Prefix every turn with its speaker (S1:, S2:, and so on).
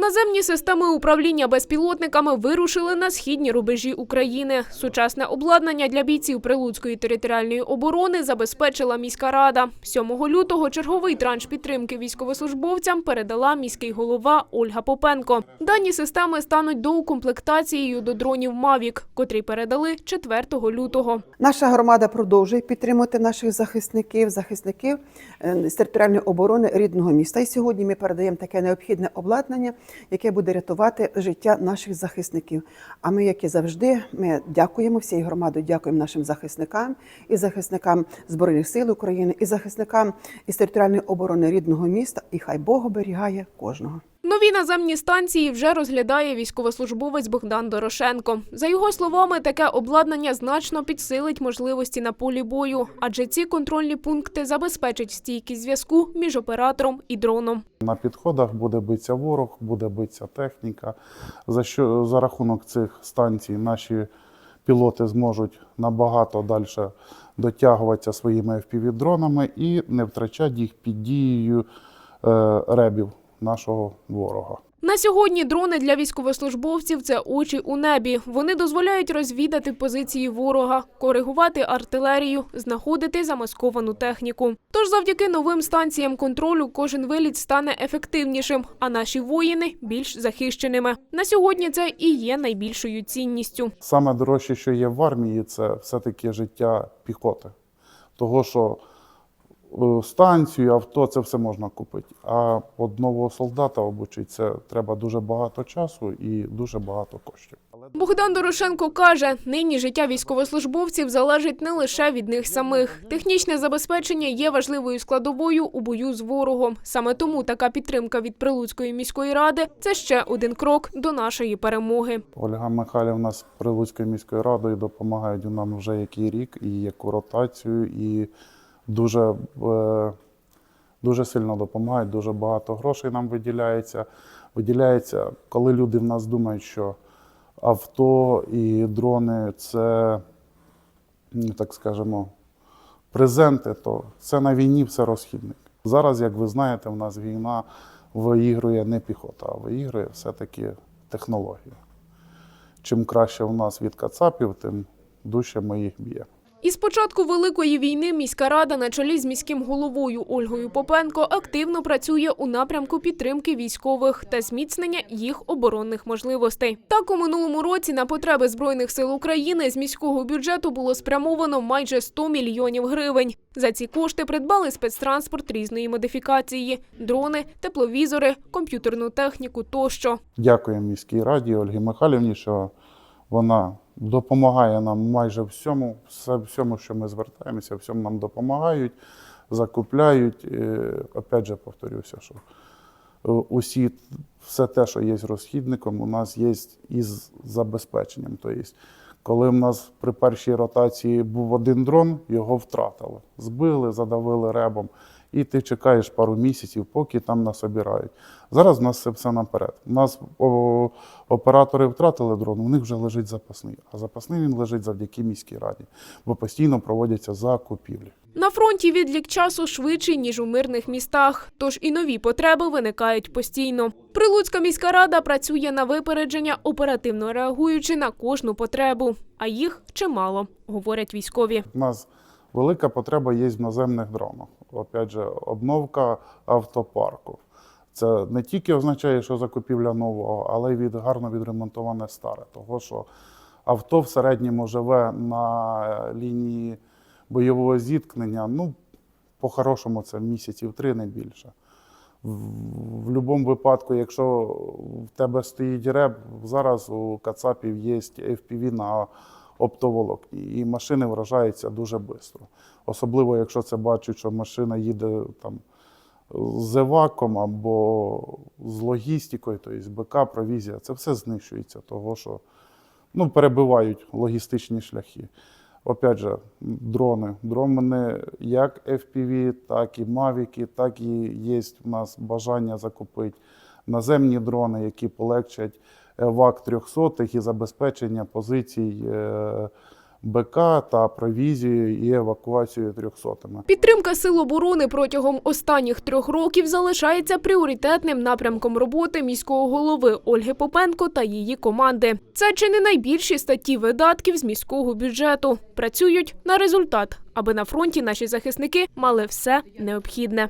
S1: Наземні системи управління безпілотниками вирушили на східні рубежі України. Сучасне обладнання для бійців Прилуцької територіальної оборони забезпечила міська рада. 7 лютого черговий транш підтримки військовослужбовцям передала міський голова Ольга Попенко. Дані системи стануть доукомплектацією до дронів Мавік, котрі передали 4 лютого.
S2: Наша громада продовжує підтримувати наших захисників, захисників е, з територіальної оборони рідного міста. І сьогодні ми передаємо таке необхідне обладнання, яке буде рятувати життя наших захисників. А ми, як і завжди, ми дякуємо всій громаді, дякуємо нашим захисникам і захисникам збройних сил України, і захисникам із територіальної оборони рідного міста. І хай Бог оберігає кожного.
S1: Нові наземні станції вже розглядає військовослужбовець Богдан Дорошенко. За його словами, таке обладнання значно підсилить можливості на полі бою, адже ці контрольні пункти забезпечать стійкість зв'язку між оператором і дроном.
S3: На підходах буде битися ворог, буде битися техніка. За що за рахунок цих станцій наші пілоти зможуть набагато далі дотягуватися своїми FPV-дронами і не втрачати їх під дією е, ребів нашого ворога.
S1: На сьогодні дрони для військовослужбовців це очі у небі. Вони дозволяють розвідати позиції ворога, коригувати артилерію, знаходити замасковану техніку. Тож завдяки новим станціям контролю кожен виліт стане ефективнішим, а наші воїни більш захищеними. На сьогодні це і є найбільшою цінністю.
S3: Саме дорожче, що є в армії, це все-таки життя піхоти. Того, що станцію, авто, це все можна купити. А одного солдата обучити, це треба дуже багато часу і дуже багато коштів.
S1: Богдан Дорошенко каже, нині життя військовослужбовців залежить не лише від них самих. Технічне забезпечення є важливою складовою у бою з ворогом. Саме тому така підтримка від Прилуцької міської ради це ще один крок до нашої перемоги.
S3: Ольга Михайлівна з Прилуцькою міською радою допомагають нам вже який рік, і яку ротацію, і дуже, е, дуже сильно допомагають, дуже багато грошей нам виділяється. Виділяється, коли люди в нас думають, що авто і дрони це, ну, так скажемо, презенти, то це на війні все розхідник. Зараз, як ви знаєте, в нас війна виігрує не піхота, а виігрує все-таки технологія. Чим краще в нас від кацапів, тим дужче ми їх б'ємо.
S1: Із початку великої війни міська рада на чолі з міським головою Ольгою Попенко активно працює у напрямку підтримки військових та зміцнення їх оборонних можливостей. Так у минулому році на потреби збройних сил України з міського бюджету було спрямовано майже 100 мільйонів гривень. За ці кошти придбали спецтранспорт різної модифікації: дрони, тепловізори, комп'ютерну техніку тощо.
S3: Дякуємо міській раді Ольгі Михайлівні, що вона допомагає нам майже всьому, всьому, що ми звертаємося, всьому нам допомагають, закупляють. Е, Опять же, повторюся, що е, усі, все те, що є розхідником, у нас є із забезпеченням. Тобто, коли в нас при першій ротації був один дрон, його втратили. Збили, задавили ребом, і ти чекаєш пару місяців, поки там насобирають. Зараз в нас це все наперед. У нас о, оператори втратили дрон, у них вже лежить запасний. А запасний він лежить завдяки міській раді, бо постійно проводяться закупівлі.
S1: На фронті відлік часу швидший, ніж у мирних містах, тож і нові потреби виникають постійно. Прилуцька міська рада працює на випередження, оперативно реагуючи на кожну потребу. А їх чимало, говорять військові.
S3: У нас велика потреба є в наземних дронах. Опять же, обновка автопарку. Це не тільки означає, що закупівля нового, але й від гарно відремонтоване старе. Того, що авто в середньому живе на лінії бойового зіткнення. Ну, по-хорошому, це місяців три, не більше. В, в будь-якому випадку, якщо в тебе стоїть реб, зараз у Кацапів є FPV на оптоволокні, і машини вражаються дуже швидко. Особливо, якщо це бачать, що машина їде там з еваком або з логістикою, тобто БК, провізія, це все знищується, того що ну, перебивають логістичні шляхи. Опять же, дрони. Дрони як FPV, так і Мавіки, так і є в нас бажання закупити наземні дрони, які полегчать евак 300 і забезпечення позицій е, БК та провізією і евакуацією трьохсотими.
S1: Підтримка сил оборони протягом останніх трьох років залишається пріоритетним напрямком роботи міського голови Ольги Попенко та її команди. Це чи не найбільші статті видатків з міського бюджету. Працюють на результат, аби на фронті наші захисники мали все необхідне.